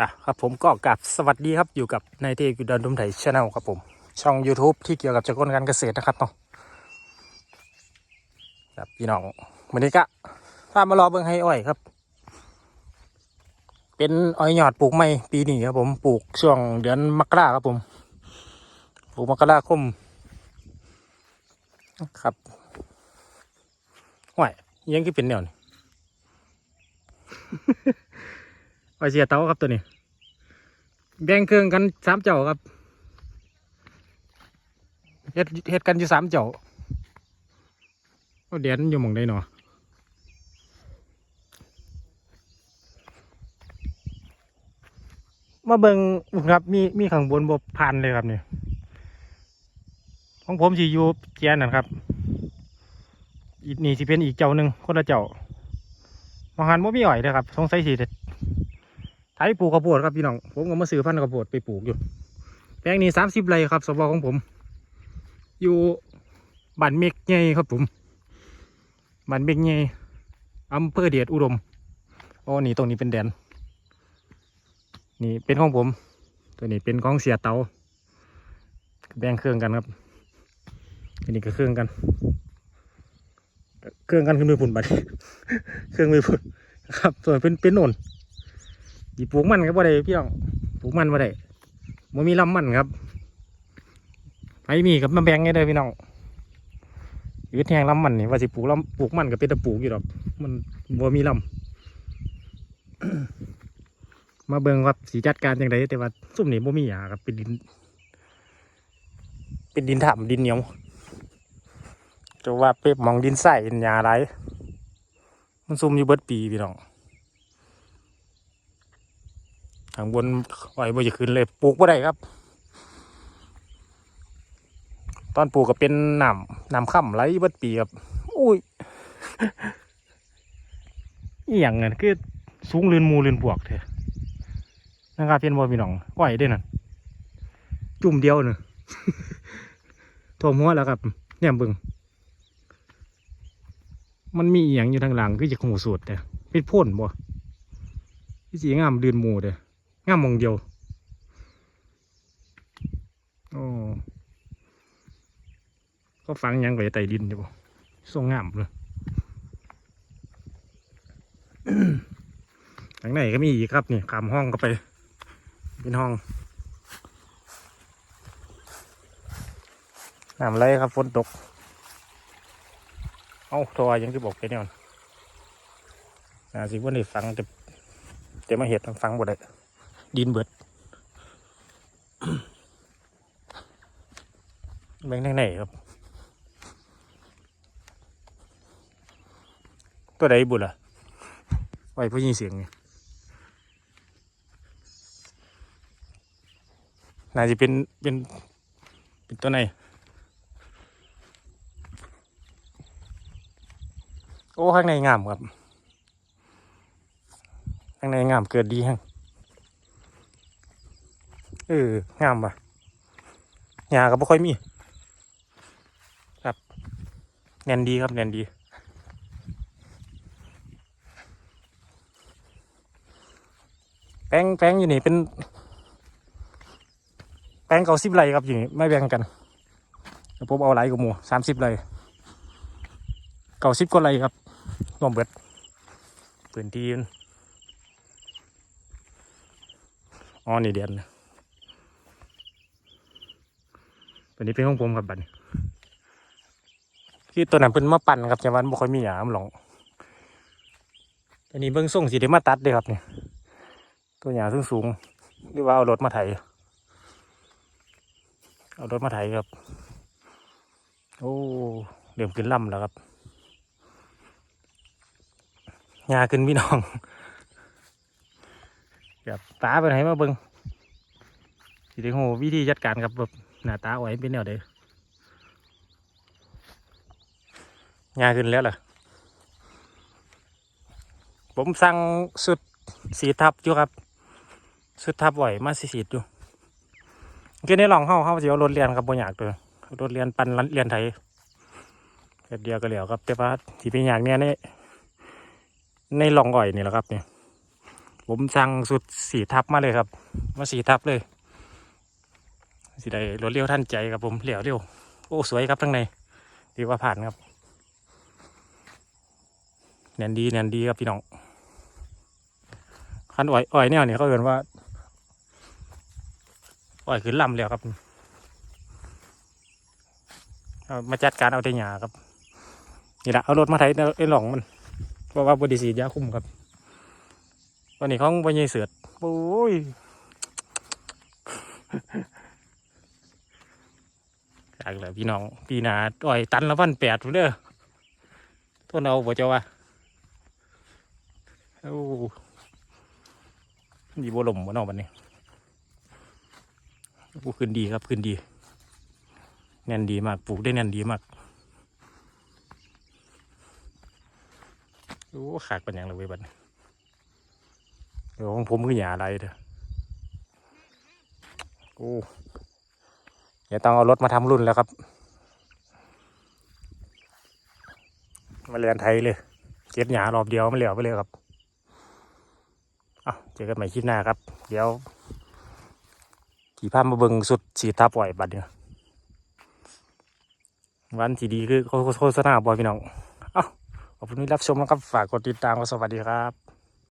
อะครับผมก็กลับสวัสดีครับอยู่กับนายเทกุดอนดุมไถชาแนลครับผม ช่อง YouTube ที่เกี่ยวกับจักรการเกษตรนะครับเนาะครับพี่น้องวันนี้ก็พามารอเบิ่งให้อ้อยครับ เป็นอ้อยหยอดปลูกใหม่ปีนี้ครับผมปลูกช่วงเดือนมกราครับผมปลูกมกราคมครับห้วยยังก็เป็นแนวนี้ อ้อยเสียเตาครับตัวนี้ แบ่งเครื่องกันสามเจ้าครับเฮ็ดเฮ็ดกันอยู่สามเจ้าก็เดียนอยู่หมองได้เนาะมาเบิ่งครับมีมีข้างบนบผ่านเลยครับเนี่ยของผมสิอยู่เจียนนั่นครับอีกนี่สิเป็นอีกเจ้าหนึ่งคนละเจ้าบางหันบ่มีอ้อยเลยครับสงสัยสิ ไถปลูกข้าวโพดครับพี่น้อง ผมก็มาซื้อพันธุ์ข้าวโพดไปปลูกอยู่ แปลงนี้สามสิบไร่ครับสบของผม อยู่บ้านเมกใหญ่ครับผมบ้านเมกใหญ่อำเภอเดียดอุดมอ๋อนี่ตรงนี้เป็นแดน นี่เป็นของผม ตัวนี้เป็นของเสียเตา แบ่งเครื่องกันครับอันนี้ก็เครื่องกัน เครื่องกันขึ้นมือผุนบัดเครื่องมือผุนครับ ส่วนเป็นเป็นโนน ดีปลูกมันก็บ่ได้พี่น้องปลูกมันบ่ได้มันมีลำมันครับไอ้มีกับมาแบ่งไงเด้อพี่น้องชีวิตแห่งลำมันนี่ว่าสิปลูกลำปลูกมันก็เป็นตะปลูกอยู่ดอก มันบ่มีลำมาเบิ่งว่าสีจัดการย่างไรแต่ว่าซุ่มนี่บ่มีหยาครับเป็นดิน เป็นดินถ่ำดินเหนียวจะว่าเป๊บมองดินใส่หยาไรมันซุ่มอยู่เบิดปีพี่น้อง ทางบนไหวบ่จะขึ้นเลยปลูกบ่ได้ครับ ตอนปลูกก็เป็นน้ำน้ำค่ำไหลเบิดปีครับอุ้ยอหย่างนั้นคือสูงเรือนมูเรือนบวกเถอะนะครับเพียนบ่พี่น้องไหวได้นั่นจุ่มเดียวเนอะท่วมหัวแล้วครับเนี่ยเบิ่งมันมีอหย่างอยู่ทางหลังคือจะขมูสูตรแต่เป็นพ่นบ่พี่สีงามเรือนมูเด้อ งามมองเดียวโอ้ก็ฟังยังไว้ใต้ดินอยู่บ่ทรงงามเลยทางไหนก็มีอีกครับนี่ขามห้องก็ไป เป็นห้องน้ำไหลครับฝนตก เอ้าตัวยังที่บอกไปเนี่ยน่าสิว่าได้ฟังแต่แต่มาเห็ดฟังบ่ได้ ดินเบิดแบงทางไหนครับ ตัวใดบุล่ะไว้เพื่อยินเสียงไงน่าจะเป็นเป็นเป็นตัวไหนโอ้ข้างในงามครับข้างในงามเกิดดีฮง เอองามว่ะหญ้าก็บ่ค่อยมี ครับ แน่นดีครับแน่นดี แป้งแป้งอยู่นี่เป็น แป้งเก่าสิบไรครับอยู่นี่ไม่แบ่งกันผมเอาไหลกับหมูสามสิบไรเก่าสิบกว่าไรครับรวมเบิดพื้นที่มันอ๋อนี่เดียน ตัวนี้เป็นของผมครับบัดนี้คือตัวนั้นเป็นมาปั่นครับจังหวันบ่ค่อยมีหยามหลงตัวนี้เบิ้องส่งสีได้มาตัดเลยครับเนี่ยตัวหยาสูงสูงหรือว่าเอารถมาไถเอารถมาไถครับ โอ้เริ่มขึ้นลำแล้วครับหยาขึ้นพี่น้องแบบตาไปไหนมาเบิ้งสิได้โหวิธีจัดการครับแบบ หน้าตาอ่อยเป็นแนวเด้งาขึ้นแล้วล่ะ ผมสั่งสุดสีทับอยู่ครับ สุดทับอ่อยมาสีสีดอยู่คือในหลองเฮาเฮาสิเอารถเรียนครับบ่อยากเลยรถเรียนปันเรียนไทยเดียวก็แล้วครับ แต่ว่าที่เป็นอย่างเนี้ยในในหลองอ่อยนี่แหละครับเนี่ยผผมสั่งสุดสีทับมาเลยครับ มาสีทับเลย สีได้รถเร็วท่านใจครับผมเหลียวเร็วโอ้สวยครับทั้งในดีว่าผ่านครับแนนดีแนนดีครับพี่น้องคันอ้อยอ้อยแนวนี่เขาเอ่นว่าอ้อยขึ้นลำแล้วครับเอามาจัดการเอาแต่หยาครับนี่แหละเอารถมาไถไอ้หลองมันเพราะว่าบดีสียาคุ้มครับวันนี้ของบรรยายเสือดโอ้ย จากแล้วพี่น้องปีหนาอ่อยตันละพันแปดเด้อทนเอาบ่เจ้าวะโอ้ดีบ่ลมบ่นอกบันนี้ปลูกขึ้นดีครับขึ้นดีแน่นดีมากปลูกได้แน่นดีมากโอ้ขาดปัญญาเลยเว้ยบัดนี้เดี๋ยวของผมคือหยาอะไรเด้อโอ้ ดี๋ยวต้องเอารถมาทำรุ่นแล้วครับ มาเรียนไทยเลย เก็บหยารอบเดียวมันเหลียวไปเลยครับอะเจอกันใหม่คลิปหน้าครับ เดี๋ยวขี่พามาเบิงสุดสีทับปล่อยบัดเนี่ยวันที่ดีคือโฆษณาบอยพี่น้อง เอ้าขอบคุณที่รับชมนะครับ ฝากกดติดตามก็สวัสดีครับ